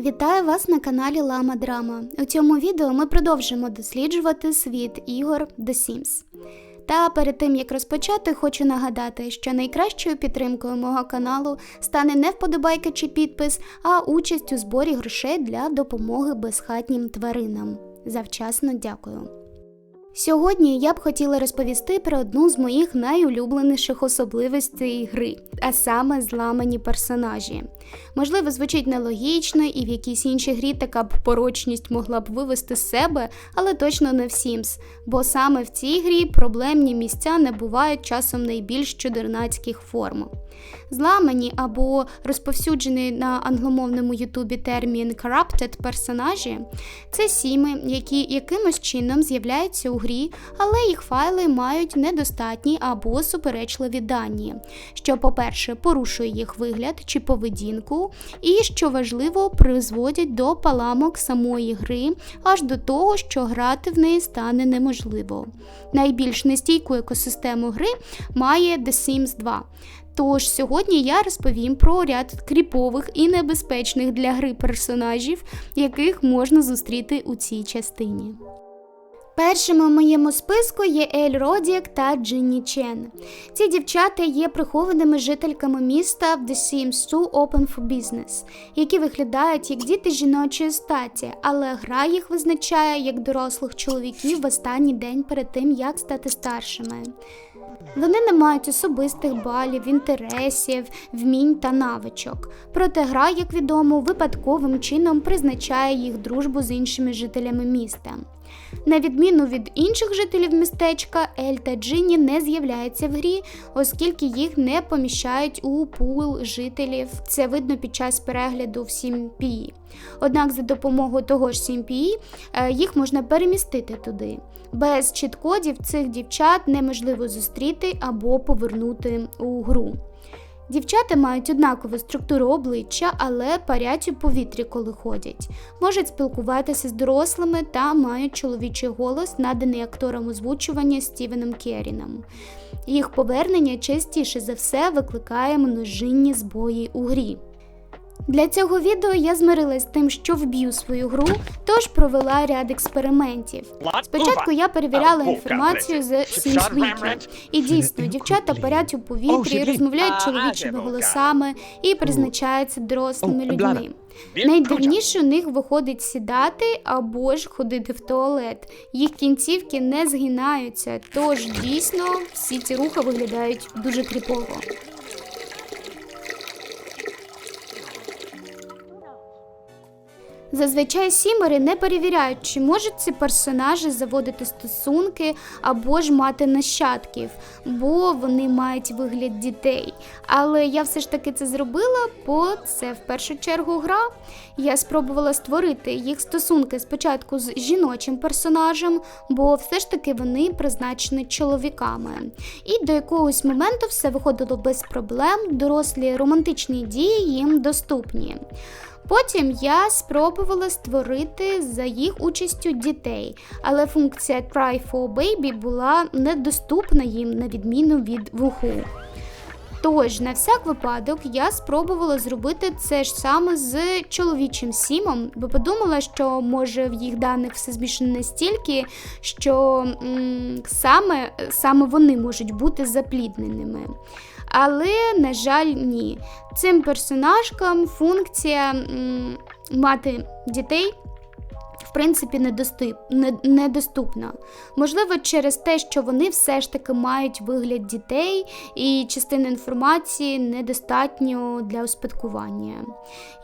Вітаю вас на каналі Лама Драма. У цьому відео ми продовжимо досліджувати світ ігор The Sims. Та перед тим як розпочати, хочу нагадати, що найкращою підтримкою мого каналу стане не вподобайка чи підпис, а участь у зборі грошей для допомоги безхатнім тваринам. Завчасно дякую. Сьогодні я б хотіла розповісти про одну з моїх найулюбленіших особливостей гри, а саме зламані персонажі. Можливо, звучить нелогічно, і в якійсь іншій грі така б порочність могла б вивести з себе, але точно не в Sims, бо саме в цій грі проблемні місця не бувають часом найбільш чудернацьких форм. Зламані або розповсюджений на англомовному ютубі термін corrupted персонажі це сіми, які якимось чином з'являються у грі, але їх файли мають недостатні або суперечливі дані, що, по-перше, порушує їх вигляд чи поведінку, і, що важливо, призводять до паламок самої гри аж до того, що грати в неї стане неможливо. Найбільш нестійку екосистему гри має The Sims 2. Тож сьогодні я розповім про ряд кріпових і небезпечних для гри персонажів, яких можна зустріти у цій частині. Першими в моєму списку є Ель Родік та Джинні Чен. Ці дівчата є прихованими жительками міста в The Sims 2 Open for Business, які виглядають як діти жіночої статі, але гра їх визначає як дорослих чоловіків в останній день перед тим, як стати старшими. Вони не мають особистих балів, інтересів, вмінь та навичок. Проте гра, як відомо, випадковим чином призначає їх дружбу з іншими жителями міста. На відміну від інших жителів містечка, Ель та Джинні не з'являються в грі, оскільки їх не поміщають у пул жителів. Це видно під час перегляду в 7PE. Однак за допомогою того ж 7PE е, їх можна перемістити туди. Без чіткодів цих дівчат неможливо зустріти або повернути у гру. Дівчата мають однакову структуру обличчя, але парять у повітрі, коли ходять. Можуть спілкуватися з дорослими та мають чоловічий голос, наданий актором озвучування Стівеном Керіном. Їх повернення частіше за все викликає множинні збої у грі. Для цього відео я змирилась з тим, що вб'ю свою гру, тож провела ряд експериментів. Спочатку я перевіряла інформацію з Sims Wiki. І дійсно, дівчата парять у повітрі, розмовляють чоловічими голосами і призначаються дорослими людьми. Найдивніше у них виходить сідати або ж ходити в туалет. Їх кінцівки не згинаються, тож дійсно всі ці рухи виглядають дуже кріпово. Зазвичай сімери не перевіряють, чи можуть ці персонажі заводити стосунки або ж мати нащадків, бо вони мають вигляд дітей. Але я все ж таки це зробила, бо це в першу чергу гра. Я спробувала створити їх стосунки спочатку з жіночим персонажем, бо все ж таки вони призначені чоловіками. І до якогось моменту все виходило без проблем, дорослі романтичні дії їм доступні. Потім я спробувала створити за їх участю дітей, але функція Cry for Baby була недоступна їм на відміну від вуху. Тож, на всяк випадок, я спробувала зробити це ж саме з чоловічим сімом, бо подумала, що може в їх даних все змішано настільки, що м саме, саме вони можуть бути заплідненими. Але, на жаль, ні. Цим персонажкам функція м, мати дітей. В принципі, недоступ, недоступна. Можливо, через те, що вони все ж таки мають вигляд дітей, і частина інформації недостатньо для успадкування.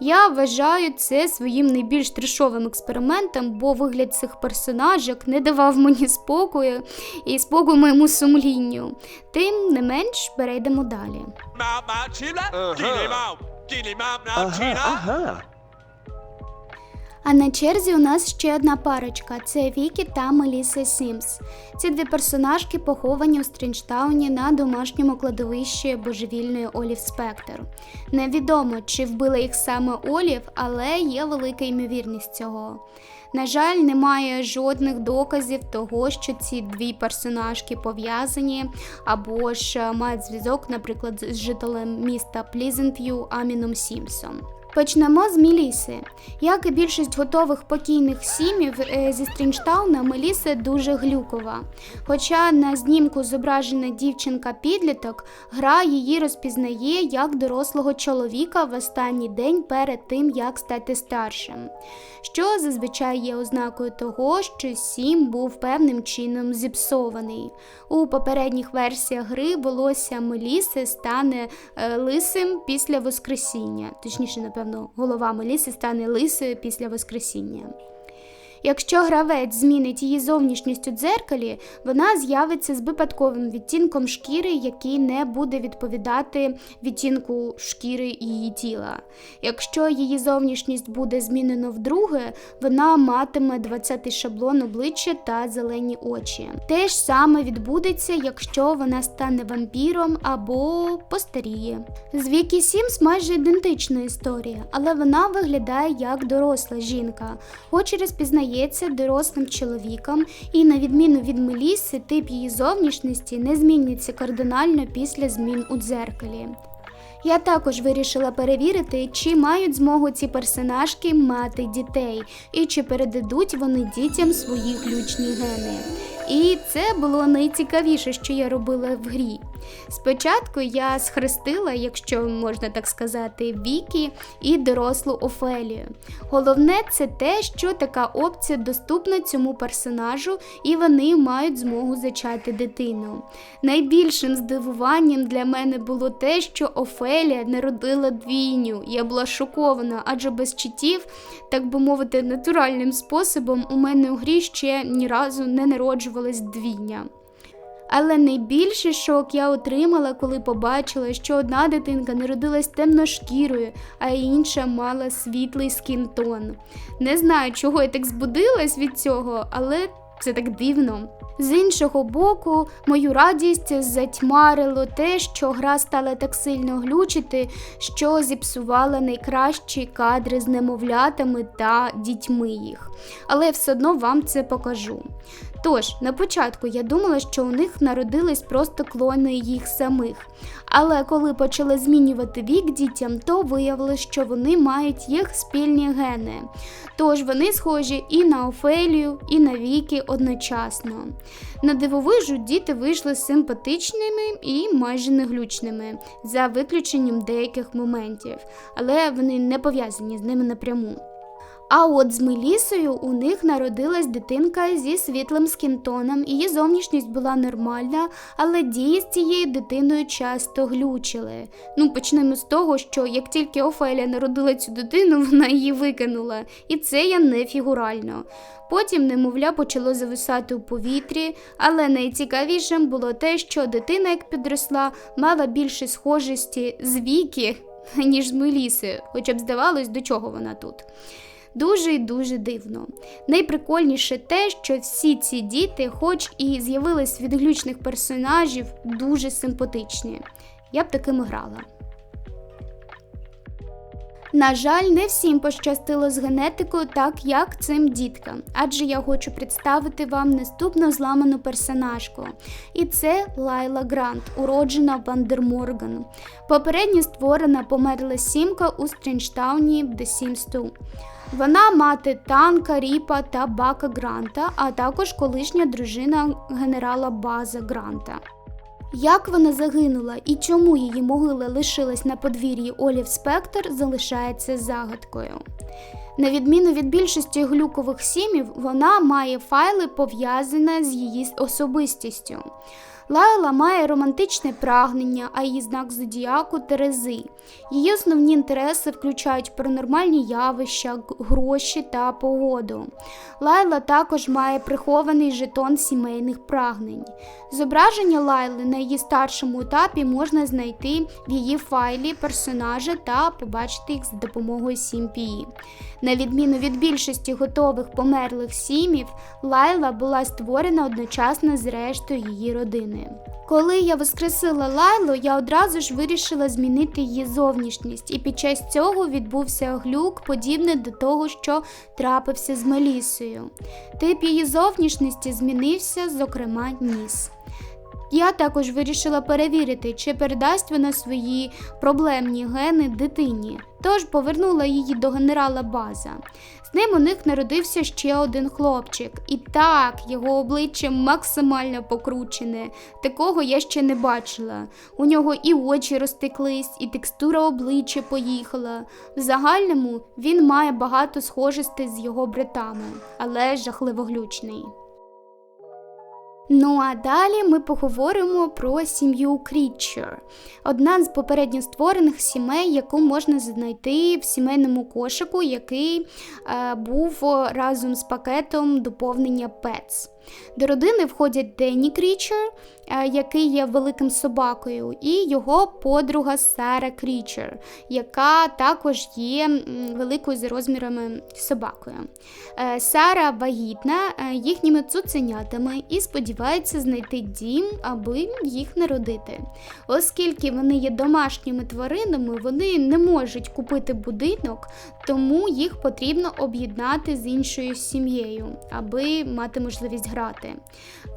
Я вважаю це своїм найбільш трешовим експериментом, бо вигляд цих персонажок не давав мені спокою і спокою моєму сумлінню. Тим не менш, перейдемо далі. Ага, ага. А на черзі у нас ще одна парочка це Вікі та Меліса Сімс. Ці дві персонажки поховані у Стрінчтауні на домашньому кладовищі божевільної Олів Спектр. Невідомо, чи вбила їх саме Олів, але є велика ймовірність цього. На жаль, немає жодних доказів того, що ці дві персонажки пов'язані або ж мають зв'язок, наприклад, з жителем міста Плізенв'ю Аміном Сімсом. Почнемо з Меліси. Як і більшість готових покійних сімів е, зі Стрінштауна, Меліса дуже глюкова. Хоча на знімку зображена дівчинка-підліток, гра її розпізнає як дорослого чоловіка в останній день перед тим, як стати старшим, що зазвичай є ознакою того, що сім був певним чином зіпсований. У попередніх версіях гри волосся Меліси стане е, лисим після Воскресіння. Точніше, напевно, голова Меліси стане лисою після Воскресіння. Якщо гравець змінить її зовнішність у дзеркалі, вона з'явиться з випадковим відтінком шкіри, який не буде відповідати відтінку шкіри її тіла. Якщо її зовнішність буде змінено вдруге, вона матиме 20-й шаблон обличчя та зелені очі. Те ж саме відбудеться, якщо вона стане вампіром або постаріє. З Вікі Сімс майже ідентична історія, але вона виглядає як доросла жінка, хоч і розпізнається дорослим чоловіком, і на відміну від Меліси, тип її зовнішності не зміниться кардинально після змін у дзеркалі. Я також вирішила перевірити, чи мають змогу ці персонажки мати дітей, і чи передадуть вони дітям свої глючні гени. І це було найцікавіше, що я робила в грі. Спочатку я схрестила, якщо можна так сказати, Вікі і дорослу Офелію. Головне це те, що така опція доступна цьому персонажу, і вони мають змогу зачати дитину. Найбільшим здивуванням для мене було те, що Офелія народила двійню. Я була шокована, адже без читів, так би мовити, натуральним способом у мене у грі ще ні разу не народжувалась двійня. Але найбільший шок я отримала, коли побачила, що одна дитинка народилась темношкірою, а інша мала світлий скінтон. Не знаю, чого я так збудилась від цього, але це так дивно. З іншого боку, мою радість затьмарило те, що гра стала так сильно глючити, що зіпсувала найкращі кадри з немовлятами та дітьми їх. Але все одно вам це покажу. Тож, на початку я думала, що у них народились просто клони їх самих. Але коли почали змінювати вік дітям, то виявилось, що вони мають їх спільні гени. Тож вони схожі і на Офелію, і на Віки одночасно. На дивовижу діти вийшли симпатичними і майже неглючними, за виключенням деяких моментів, але вони не пов'язані з ними напряму. А от з Мелісою у них народилась дитинка зі світлим скінтоном, її зовнішність була нормальна, але дії з цією дитиною часто глючили. Ну, почнемо з того, що як тільки Офелія народила цю дитину, вона її викинула, і це я не фігурально. Потім немовля почало зависати у повітрі, але найцікавішим було те, що дитина, як підросла, мала більше схожості з Віки, ніж з Меліси, хоча б здавалось, до чого вона тут. Дуже і дуже дивно. Найприкольніше те, що всі ці діти, хоч і з'явились від глючних персонажів, дуже симпатичні. Я б такими грала. На жаль, не всім пощастило з генетикою так, як цим діткам, адже я хочу представити вам наступну зламану персонажку. І це Лайла Грант, уроджена Вандерморган. Попередньо створена померла сімка у Стрінштауні в The Sims 2. Вона мати танка, Ріпа та Бака Гранта, а також колишня дружина генерала База Гранта. Як вона загинула і чому її могила лишилась на подвір'ї Олів Спектр, залишається загадкою. На відміну від більшості глюкових сімів, вона має файли пов'язані з її особистістю. Лайла має романтичне прагнення, а її знак зодіаку Терези. Її основні інтереси включають паранормальні явища, гроші та погоду. Лайла також має прихований жетон сімейних прагнень. Зображення Лайли на її старшому етапі можна знайти в її файлі персонажа та побачити їх за допомогою SimPE. На відміну від більшості готових померлих сімів, Лайла була створена одночасно з рештою її родини. Коли я воскресила Лайлу, я одразу ж вирішила змінити її зовнішність, і під час цього відбувся глюк, подібний до того, що трапився з Мелісою. Тип її зовнішності змінився, зокрема, ніс. Я також вирішила перевірити, чи передасть вона свої проблемні гени дитині. Тож повернула її до генерала База. З ним у них народився ще один хлопчик. І так, його обличчя максимально покручене. Такого я ще не бачила. У нього і очі розтеклись, і текстура обличчя поїхала. В загальному він має багато схожостей з його братами, але жахливо глючний. Ну а далі ми поговоримо про сім'ю Крітчер. Одна з попередньо створених сімей, яку можна знайти в сімейному кошику, який е, був разом з пакетом доповнення Pets. До родини входять Денні Крічер, е, який є великим собакою, і його подруга Сара Крічер, яка також є великою за розмірами собакою. Е, Сара вагітна е, їхніми цуценятами і сподівається знайти дім, аби їх народити. Оскільки вони є домашніми тваринами, вони не можуть купити будинок, тому їх потрібно об'єднати з іншою сім'єю, аби мати можливість грати.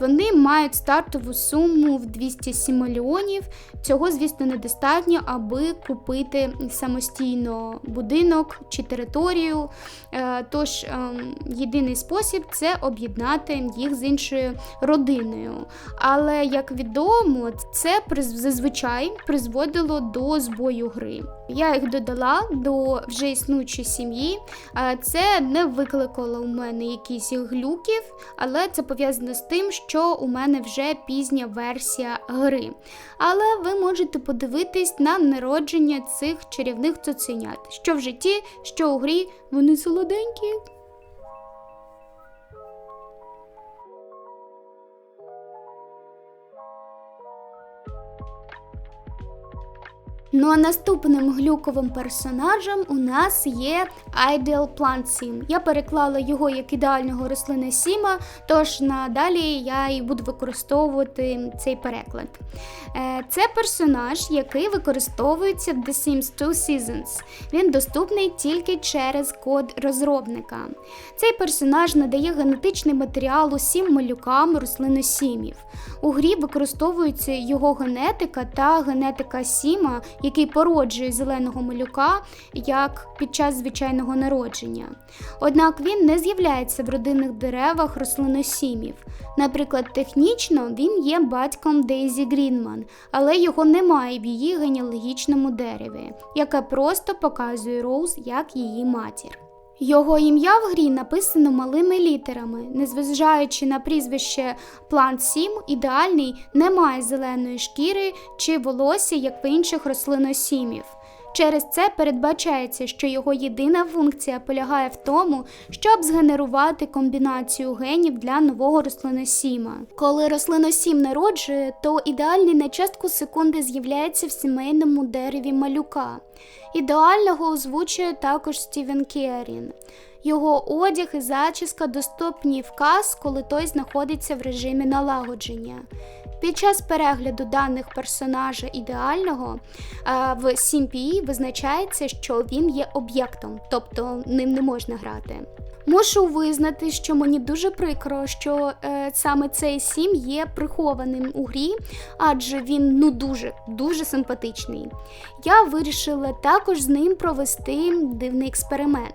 Вони мають стартову суму в 207 мільйонів. Цього, звісно, недостатньо, аби купити самостійно будинок чи територію. Е, Тож ем, єдиний спосіб це об'єднати їх з іншою родиною. Але як відомо, це зазвичай призводило до збою гри. Я їх додала до вже існуючої сім'ї. Е, Це не викликало у мене якісь глюків, але це пов'язано з тим, що у мене вже пізня версія гри. Але ви можете подивитись на народження цих чарівних цуценят, що в житті, що у грі, вони солоденькі. Ну а наступним глюковим персонажем у нас є Ideal Plant Sim. Я переклала його як ідеального рослини Сіма, тож надалі я і буду використовувати цей переклад. Е, Це персонаж, який використовується в The Sims 2 Seasons. Він доступний тільки через код розробника. Цей персонаж надає генетичний матеріал усім малюкам рослиносімів. У грі використовується його генетика та генетика Сіма, який породжує зеленого малюка як під час звичайного народження. Однак він не з'являється в родинних деревах рослиносімів. Наприклад, технічно він є батьком Дейзі Грінман, але його немає в її генеалогічному дереві, яке просто показує Роуз як її матір. Його ім'я в грі написано малими літерами, незважаючи на прізвище Плант Сім, ідеальний не має зеленої шкіри чи волосся, як в інших рослиносімів. Через це передбачається, що його єдина функція полягає в тому, щоб згенерувати комбінацію генів для нового рослиносіма. Коли рослиносім народжує, то ідеальний на частку секунди з'являється в сімейному дереві малюка. Ідеального озвучує також Стівен Керрін. Його одяг і зачіска доступні вказ, коли той знаходиться в режимі налагодження. Під час перегляду даних персонажа ідеального е, в CMPE визначається, що він є об'єктом, тобто ним не можна грати. Мушу визнати, що мені дуже прикро, що е, саме цей сім є прихованим у грі, адже він ну дуже дуже симпатичний. Я вирішила також з ним провести дивний експеримент.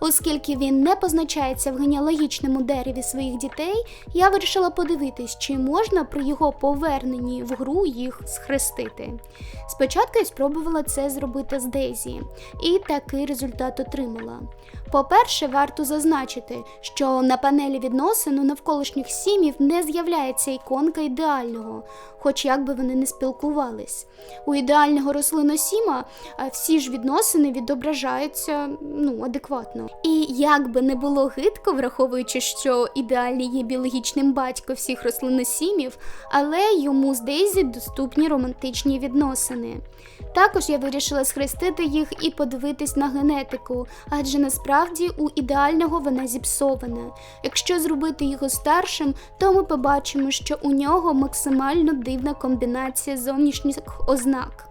Оскільки він не позначається в генеалогічному дереві своїх дітей, я вирішила подивитись, чи можна при його поверненні в гру їх схрестити. Спочатку я спробувала це зробити з Дейзі, і такий результат отримала. По-перше, варто зазначити, що на панелі відносин у навколишніх сімів не з'являється іконка ідеального, хоч як би вони не спілкувались. У ідеального рослиносіма а, всі ж відносини відображаються ну, адекватно. І як би не було гидко, враховуючи, що ідеальний є біологічним батько всіх рослиносімів, але йому з Дейзі доступні романтичні відносини. Також я вирішила схрестити їх і подивитись на генетику, адже насправді у ідеального вона зіпсована. Якщо зробити його старшим, то ми побачимо, що у нього максимально дивна комбінація зовнішніх ознак.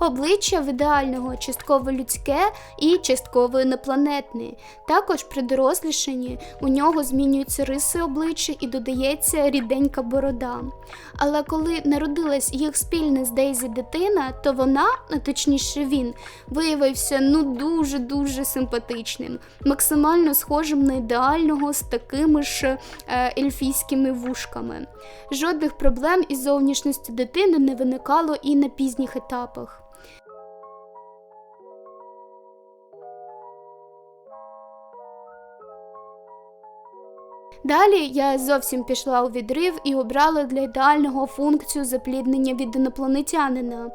Обличчя в ідеального частково людське і частково інопланетне. Також при дорослішанні у нього змінюються риси обличчя і додається ріденька борода. Але коли народилась їх спільна з Дейзі дитина, то вона, а точніше він, виявився ну дуже-дуже симпатичним, максимально схожим на ідеального з такими ж е, ельфійськими вушками. Жодних проблем із зовнішністю дитини не виникало і на пізніх етапах. Далі я зовсім пішла у відрив і обрала для ідеального функцію запліднення від інопланетянина.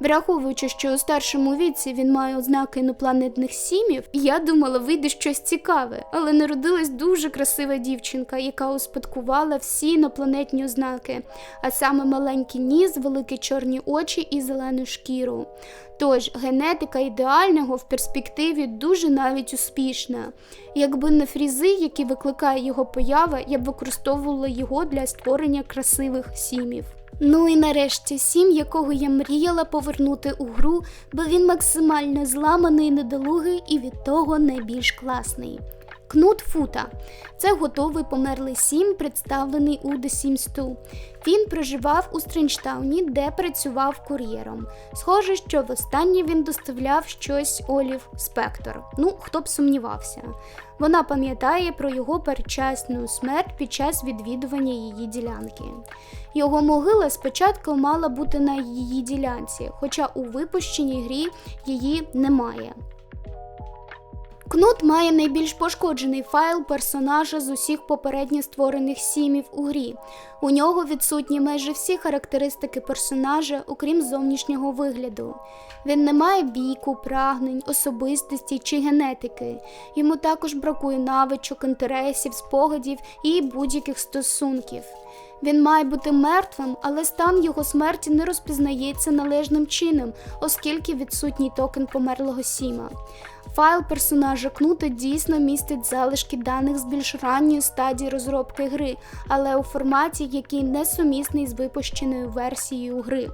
Враховуючи, що у старшому віці він має ознаки інопланетних сімів, я думала, вийде щось цікаве, але народилась дуже красива дівчинка, яка успадкувала всі інопланетні ознаки, а саме маленький ніс, великі чорні очі і зелену шкіру. Тож генетика ідеального в перспективі дуже навіть успішна. Якби не фрізи, які викликає його поява, я б використовувала його для створення красивих сімів. Ну і нарешті сім, якого я мріяла повернути у гру, бо він максимально зламаний, недолугий і від того найбільш класний. Кнут Фута це готовий померлий сім, представлений у The Sims 2. Він проживав у Стренчтауні, де працював кур'єром. Схоже, що востаннє він доставляв щось Олів Спектор. Ну, хто б сумнівався. Вона пам'ятає про його передчасну смерть під час відвідування її ділянки. Його могила спочатку мала бути на її ділянці, хоча у випущеній грі її немає. Кнут має найбільш пошкоджений файл персонажа з усіх попередньо створених сімів у грі. У нього відсутні майже всі характеристики персонажа, окрім зовнішнього вигляду. Він не має віку, прагнень, особистості чи генетики. Йому також бракує навичок, інтересів, спогадів і будь-яких стосунків. Він має бути мертвим, але стан його смерті не розпізнається належним чином, оскільки відсутній токен померлого Сіма. Файл персонажа Кнута дійсно містить залишки даних з більш ранньої стадії розробки гри, але у форматі, який не сумісний з випущеною версією гри.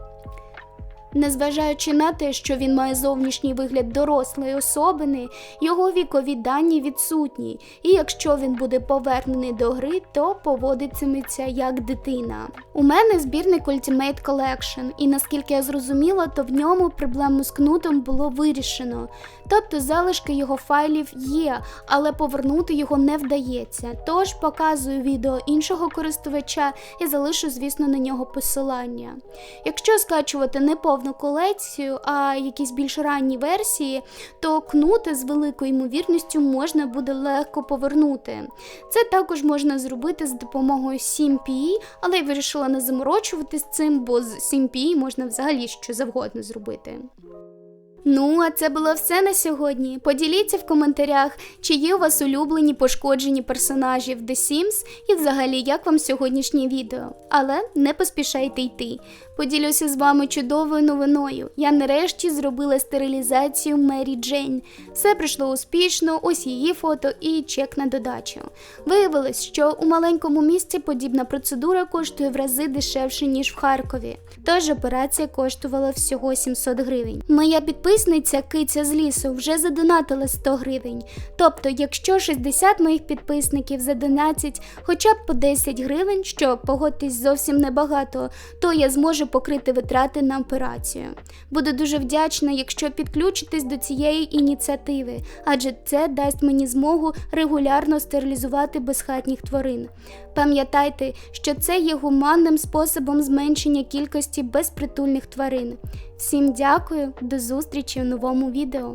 Незважаючи на те, що він має зовнішній вигляд дорослої особини, його вікові дані відсутні, і якщо він буде повернений до гри, то поводитиметься як дитина. У мене збірник Ultimate Collection, і наскільки я зрозуміла, то в ньому проблему з кнутом було вирішено. Тобто залишки його файлів є, але повернути його не вдається. Тож показую відео іншого користувача і залишу, звісно, на нього посилання. Якщо скачувати не повну колекцію, а якісь більш ранні версії, то кнути з великою ймовірністю можна буде легко повернути. Це також можна зробити з допомогою 7PE, але я вирішила не заморочуватись цим, бо з 7PE можна взагалі що завгодно зробити. Ну, а це було все на сьогодні. Поділіться в коментарях, чи є у вас улюблені пошкоджені персонажі в The Sims і взагалі як вам сьогоднішнє відео. Але не поспішайте йти. Поділюся з вами чудовою новиною. Я нарешті зробила стерилізацію Мері Джейн. Все пройшло успішно, ось її фото і чек на додачу. Виявилось, що у маленькому місті подібна процедура коштує в рази дешевше, ніж в Харкові. Тож операція коштувала всього 700 гривень. Моя підписниця Киця з лісу вже задонатила 100 гривень. Тобто, якщо 60 моїх підписників задонатять хоча б по 10 гривень, що погодьтесь зовсім небагато, то я зможу покрити витрати на операцію. Буду дуже вдячна, якщо підключитесь до цієї ініціативи, адже це дасть мені змогу регулярно стерилізувати безхатніх тварин. Пам'ятайте, що це є гуманним способом зменшення кількості безпритульних тварин. Всім дякую, до зустрічі у новому відео.